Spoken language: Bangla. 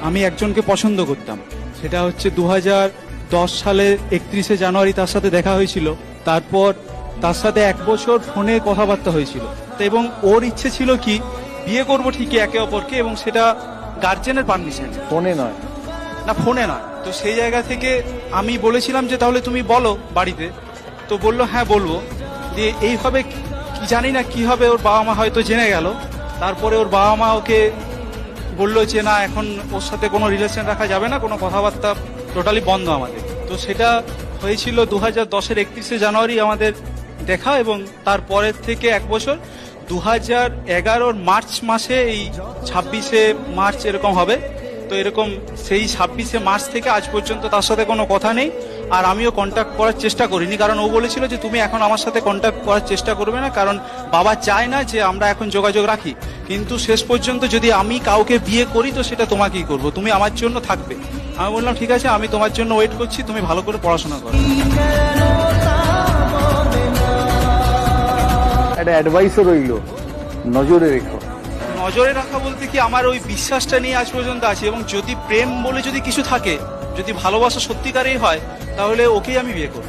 আমি একজনকে পছন্দ করতাম। সেটা হচ্ছে দু দশ সালের একত্রিশে জানুয়ারি তার সাথে দেখা হয়েছিল। তারপর তার সাথে এক বছর ফোনে কথাবার্তা হয়েছিল। তো এবং ওর ইচ্ছে ছিল কি বিয়ে করব ঠিকই একে অপরকে এবং সেটা গার্জেনের পারমিশন। ফোনে নয়। না ফোনে নয়। তো সেই জায়গা থেকে আমি বলেছিলাম যে তাহলে তুমি বলো বাড়িতে। তো বলল হ্যাঁ বলব। যে এইভাবে কি জানি না কি হবে ওর বাবা মা হয়তো জেনে গেল। তারপরে ওর বাবা মা ওকে বলল যে, না, এখন ওর সাথে কোনো রিলেশন রাখা যাবে না, কোনো কথাবার্তা টোটালি বন্ধ আমাদের। তো সেটা হয়েছিল দু হাজার দশের একত্রিশে জানুয়ারি আমাদের দেখা এবং তারপরের থেকে এক বছর দু হাজার এগারোর মার্চ মাসে এই ছাব্বিশে মার্চ এরকম হবে। তো এরকম সেই ছাব্বিশে মার্চ থেকে আজ পর্যন্ত তার সাথে কোনো কথা নেই। আর আমিও কন্ট্যাক্ট করার চেষ্টা করিনি, কারণ ও বলেছিল যে তুমি এখন আমার সাথে কন্ট্যাক্ট করার চেষ্টা করবে না, কারণ বাবা চায় না যে আমরা এখন যোগাযোগ রাখি। কিন্তু শেষ পর্যন্ত যদি আমি কাউকে বিয়ে করি, তো সেটা তোমাকেই করব, তুমি আমার জন্য থাকবে। আমি বললাম, ঠিক আছে, আমি তোমার জন্য ওয়েট করছি, তুমি ভালো করে পড়াশোনা করো। একটা অ্যাডভাইসও রইল, নজরে রেখো। নজরে রাখা বলতে কি আমার ওই বিশ্বাসটা নিয়ে আজ পর্যন্ত আছে। এবং যদি প্রেম বলে যদি কিছু থাকে, যদি ভালোবাসা সত্যিকারেই হয়, তাহলে ওকেই আমি বিয়ে করব।